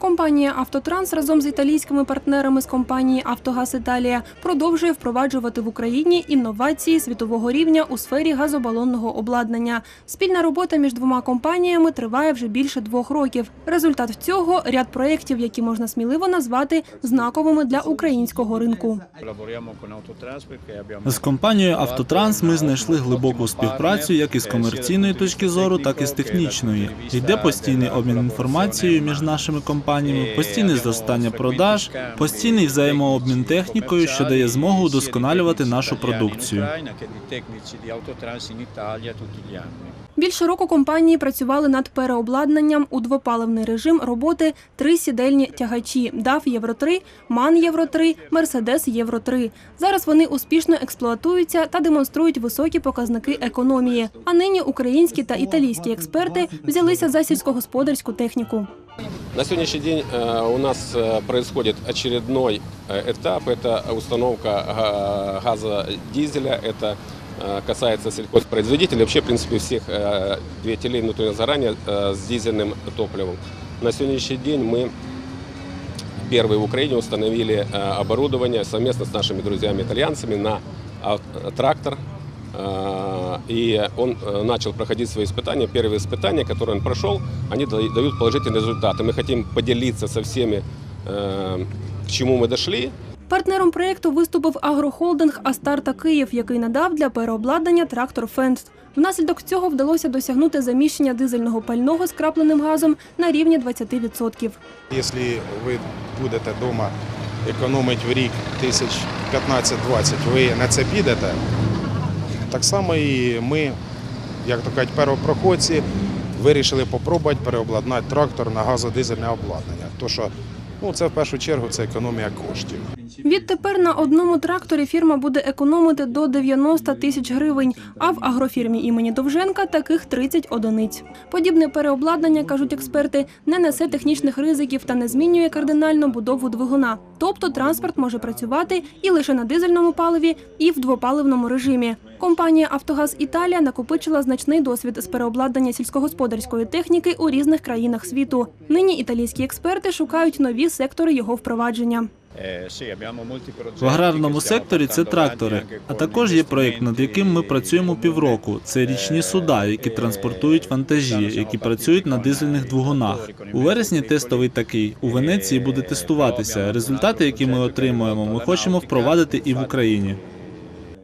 Компанія Автотранс разом з італійськими партнерами з компанії Автогаз Італія продовжує впроваджувати в Україні інновації світового рівня у сфері газобалонного обладнання. Спільна робота між двома компаніями триває вже більше двох років. Результат цього ряд проєктів, які можна сміливо назвати знаковими для українського ринку. З компанією Автотранс ми знайшли глибоку співпрацю як із комерційної точки зору, так і з технічної. Йде постійний обмін інформацією між нашими компаніями, постійне зростання продаж, постійний взаємообмін технікою, що дає змогу удосконалювати нашу продукцію. Більше року компанії працювали над переобладнанням у двопаливний режим роботи три сідельні тягачі DAF Євро 3, MAN Євро 3, Mercedes Євро 3. Зараз вони успішно експлуатуються та демонструють високі показники економії. А нині українські та італійські експерти взялися за сільськогосподарську техніку. На сегодняшний день э, у нас э, происходит очередной э, этап. Это установка га- газа дизеля. Это э, касается сельхозпроизводителей, вообще, в принципе, всех э, двигателей внутреннего сгорания э, с дизельным топливом. На сегодняшний день мы первые в Украине установили э, оборудование совместно с нашими друзьями-итальянцами на а, трактор. Э, И он э, начал проходить свои испытания. Первые испытания, которые он прошел, они да- дают положительные результаты. Мы хотим поделиться со всеми, э, к чему мы дошли, Партнером проєкту виступив агрохолдинг Астарта Київ, який надав для переобладнання трактор Фенст. Внаслідок цього вдалося досягнути заміщення дизельного пального з крапленим газом на рівні 20%. Якщо ви будете вдома економити в рік тисяч 15-20, ви на це підете. Так само і ми, як то кажуть, первопроходці, вирішили спробувати переобладнати трактор на газодизельне обладнання. То що ну, це в першу чергу це економія коштів. Відтепер на одному тракторі фірма буде економити до 90 тисяч гривень, а в агрофірмі імені Довженка таких 30 одиниць. Подібне переобладнання, кажуть експерти, не несе технічних ризиків та не змінює кардинально будову двигуна. Тобто транспорт може працювати і лише на дизельному паливі, і в двопаливному режимі. Компанія Автогаз Італія накопичила значний досвід з переобладнання сільськогосподарської техніки у різних країнах світу. Нині італійські експерти шукають нові сектори його впровадження. Progetti В аграрному секторі це трактори, а також є проєкт, над яким ми працюємо півроку. Це річні суда, які транспортують вантажі, які працюють на дизельних двигунах. У вересні тестовий такий. У Венеції буде тестуватися. Результати, які ми отримуємо, ми хочемо впровадити і в Україні.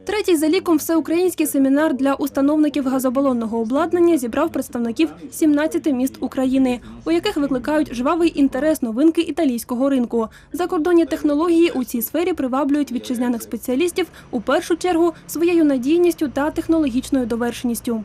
Третій за ліком всеукраїнський семінар для установників газобалонного обладнання зібрав представників 17 міст України, у яких викликають жвавий інтерес новинки італійського ринку. Закордонні технології у цій сфері приваблюють вітчизняних спеціалістів у першу чергу своєю надійністю та технологічною довершеністю.